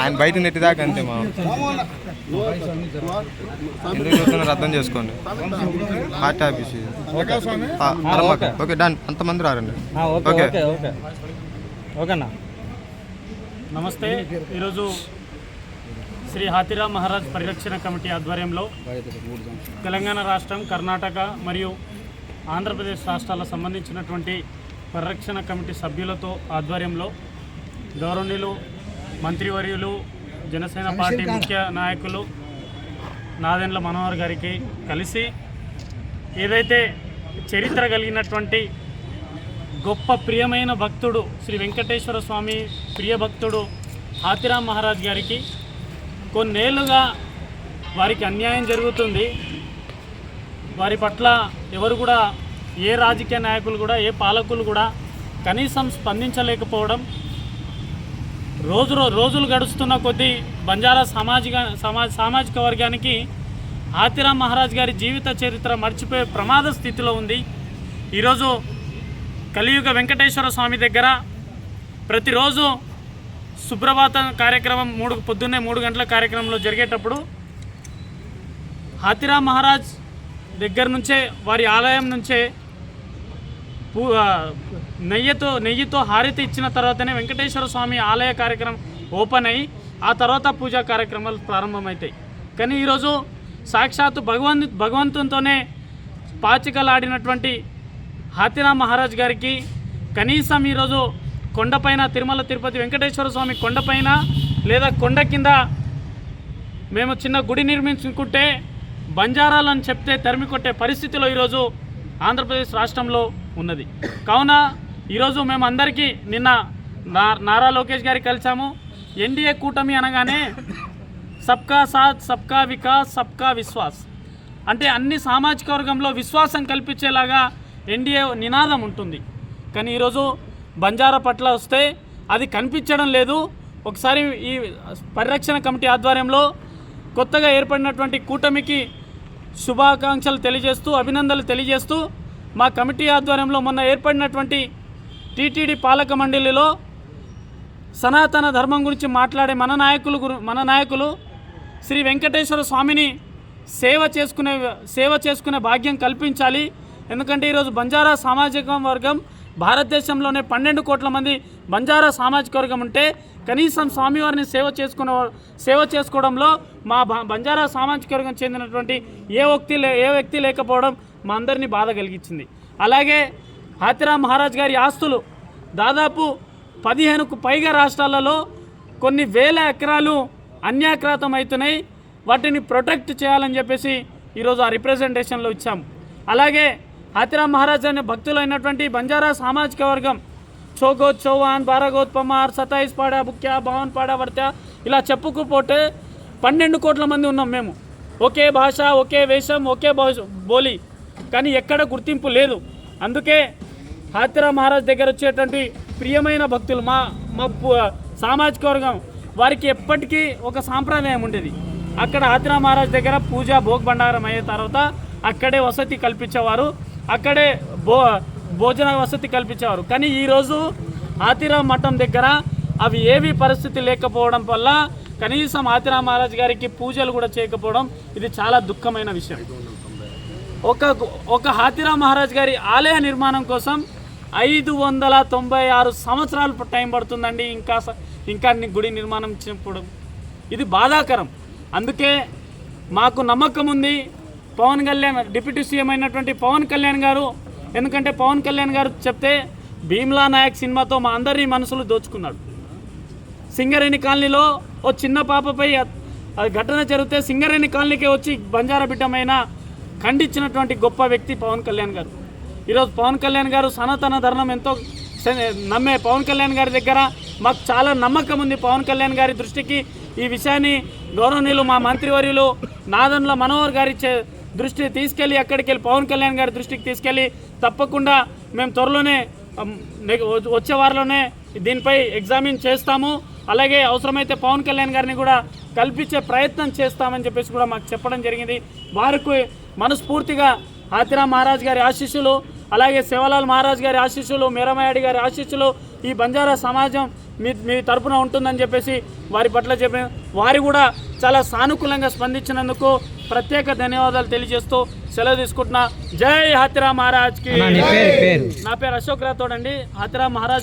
ఆయన బయట నెట్టి దాకా అంతే మా ఎందుకు చూస్తున్నారు? అర్థం చేసుకోండి. Party office. Okay done. అంతమంది రారండి. Okay okay. Okay okay. ఓకేనా? నమస్తే. ఈరోజు శ్రీ హాతిరా మహారాజ్ పరిరక్షణ కమిటీ ఆధ్వర్యంలో తెలంగాణ రాష్ట్రం కర్ణాటక మరియు ఆంధ్రప్రదేశ్ రాష్ట్రాలకు సంబంధించినటువంటి పరిరక్షణ కమిటీ సభ్యులతో ఆధ్వర్యంలో గౌరవనీయులు మంత్రివర్యులు జనసేన పార్టీ ముఖ్య నాయకులు నాదెండ్ల మనోహర్ గారికి కలిసి ఏదైతే చరిత్ర కలిగినటువంటి గొప్ప ప్రియమైన భక్తుడు శ్రీ వెంకటేశ్వర స్వామి ప్రియ భక్తుడు హాతిరామ్ మహారాజ్ గారికి కొన్నేళ్ళుగా వారికి అన్యాయం జరుగుతుంది. వారి పట్ల ఎవరు కూడా ఏ రాజకీయ నాయకులు కూడా ఏ పాలకులు కూడా కనీసం స్పందించలేకపోవడం రోజు రోజులు గడుస్తున్న కొద్దీ బంజారా సామాజిక సమా సామాజిక వర్గానికి ఆతిరామ్ మహారాజ్ గారి జీవిత చరిత్ర మర్చిపోయే ప్రమాద స్థితిలో ఉంది. ఈరోజు కలియుగ వెంకటేశ్వర స్వామి దగ్గర ప్రతిరోజు సుప్రభాత కార్యక్రమం మూడు పొద్దున్నే మూడు గంటల కార్యక్రమంలో జరిగేటప్పుడు హాతిరామ్ మహారాజ్ దగ్గర నుంచే వారి ఆలయం నుంచే పూ నెయ్యితో నెయ్యితో హారతి ఇచ్చిన తర్వాతనే వెంకటేశ్వర స్వామి ఆలయ కార్యక్రమం ఓపెన్ అయ్యి ఆ తర్వాత పూజా కార్యక్రమాలు ప్రారంభమవుతాయి కానీ ఈరోజు సాక్షాత్తు భగవంతు భగవంతునితోనే పాచికలాడినటువంటి హాతిరామ్ మహారాజ్ గారికి కనీసం ఈరోజు కొండపైన తిరుమల తిరుపతి వెంకటేశ్వర స్వామి కొండపైన లేదా కొండ కింద మేము చిన్న గుడి నిర్మించుకుంటే బంజారాలని చెప్తే తరిమి కొట్టే పరిస్థితిలో ఈరోజు ఆంధ్రప్రదేశ్ రాష్ట్రంలో ఉన్నది. కావున ఈరోజు మేము అందరికీ నిన్న నా నారా లోకేష్ గారికి కలిసాము ఎన్డీఏ కూటమి అనగానే సబ్కా సాత్ సబ్కా వికాస్ సబ్కా విశ్వాస్. అంటే అన్ని సామాజిక వర్గంలో విశ్వాసం కల్పించేలాగా ఎన్డీఏ నినాదం ఉంటుంది. కానీ ఈరోజు బంజారా పట్ల వస్తే అది కనిపించడం లేదు. ఒకసారి ఈ పరిరక్షణ కమిటీ ఆధ్వర్యంలో కొత్తగా ఏర్పడినటువంటి కూటమికి శుభాకాంక్షలు తెలియజేస్తూ అభినందనలు తెలియజేస్తూ మా కమిటీ ఆధ్వర్యంలో మొన్న ఏర్పడినటువంటి టీటీడీ పాలక మండలిలో సనాతన ధర్మం గురించి మాట్లాడే మన నాయకులు గురు మన నాయకులు శ్రీ వెంకటేశ్వర స్వామిని సేవ చేసుకునే సేవ చేసుకునే భాగ్యం కల్పించాలి. ఎందుకంటే ఈరోజు బంజారా సామాజిక వర్గం భారతదేశంలోనే పన్నెండు కోట్ల మంది బంజారా సామాజిక వర్గం ఉంటే కనీసం స్వామివారిని సేవ చేసుకునే సేవ చేసుకోవడంలో మా బంజారా సామాజిక వర్గం చెందినటువంటి ఏ వ్యక్తి లే ఏ వ్యక్తి లేకపోవడం మా అందరినీ బాధ కలిగించింది. అలాగే హాతిరామ్ మహారాజ్ గారి ఆస్తులు దాదాపు పదిహేనుకు పైగా రాష్ట్రాలలో కొన్ని వేల ఎకరాలు అన్యాక్రాతం అవుతున్నాయి. వాటిని ప్రొటెక్ట్ చేయాలని చెప్పేసి ఈరోజు ఆ రిప్రజెంటేషన్లో ఇచ్చాము. అలాగే హాతిరామ్ మహారాజ్ అనే భక్తులైనటువంటి బంజారా సామాజిక వర్గం చోగోత్ చౌహాన్ బారాగోత్ పమార్ సతాయిస్ పాడా బుక్యా భవన్ పాడా వర్త్యా ఇలా చెప్పుకుపోతే పన్నెండు కోట్ల మంది ఉన్నాం మేము. ఒకే భాష ఒకే వేషం ఒకే భోజ- బోలి. కానీ ఎక్కడ గుర్తింపు లేదు. అందుకే హాతిరా మహారాజ్ దగ్గర వచ్చేటువంటి ప్రియమైన భక్తులు మా మా సామాజిక వర్గం వారికి ఎప్పటికీ ఒక సాంప్రదాయం ఉండేది. అక్కడ హాతిరా మహారాజ్ దగ్గర పూజ భోగ్ బండారం అయ్యే తర్వాత అక్కడే వసతి కల్పించేవారు. అక్కడే భో భోజన వసతి కల్పించేవారు. కానీ ఈరోజు ఆతిరా మఠం దగ్గర అవి ఏవి పరిస్థితి లేకపోవడం వల్ల కనీసం ఆతిరా మహారాజ్ గారికి పూజలు కూడా చేయకపోవడం ఇది చాలా దుఃఖమైన విషయం. ఒక ఒక హాతిరా మహారాజ్ గారి ఆలయ నిర్మాణం కోసం ఐదు వందల తొంభై ఆరు సంవత్సరాలు టైం పడుతుందండి ఇంకా స- ఇంకా గుడి నిర్మాణం చెప్పడం ఇది బాధాకరం. అందుకే మాకు నమ్మకం ఉంది. పవన్ కళ్యాణ్ డిప్యూటీ సీఎం అయినటువంటి పవన్ కళ్యాణ్ గారు ఎందుకంటే పవన్ కళ్యాణ్ గారు చెప్తే భీమ్లా నాయక్ సినిమాతో మా అందరి మనసులు దోచుకున్నాడు. సింగరేణి కాలనీలో ఓ చిన్న పాపపై అది ఘటన జరిగితే సింగరేణి కాలనీకి వచ్చి బంజారా బిడ్డమైన ఖండించినటువంటి గొప్ప వ్యక్తి పవన్ కళ్యాణ్ గారు. ఈరోజు పవన్ కళ్యాణ్ గారు సనాతన ధర్మం ఎంతో నమ్మే పవన్ కళ్యాణ్ గారి దగ్గర మాకు చాలా నమ్మకం ఉంది పవన్ కళ్యాణ్ గారి దృష్టికి. ఈ విషయాన్ని గౌరవనీయులు మా మంత్రివర్యులు నాదన్ల మనోహర్ గారి చే- దృష్టి తీసుకెళ్ళి అక్కడికి వెళ్ళి పవన్ కళ్యాణ్ గారి దృష్టికి తీసుకెళ్ళి తప్పకుండా మేము త్వరలోనే వచ్చే వారిలోనే దీనిపై ఎగ్జామిన్ చేస్తాము. అలాగే అవసరమైతే పవన్ కళ్యాణ్ గారిని కూడా కల్పించే ప్రయత్నం చేస్తామని చెప్పేసి కూడా మాకు చెప్పడం జరిగింది. వారికి మనస్ఫూర్తిగా హాతిరా మహారాజ్ గారి ఆశీస్సులు అలాగే శివలాల్ మహారాజ్ గారి ఆశీస్సులు మీరమయాడి గారి ఆశీస్సులు ఈ బంజారా సమాజం మీ మీ తరపున ఉంటుందని చెప్పేసి వారి పట్ల చెప్పి వారి కూడా చాలా సానుకూలంగా స్పందించినందుకు ప్రత్యేక ధన్యవాదాలు తెలియజేస్తూ సెలవు తీసుకుంటున్నా. జై హతిరా మహారాజ్కి. నా పేరు అశోక్ రాథోడ్ అండి. హతిరా మహారాజ్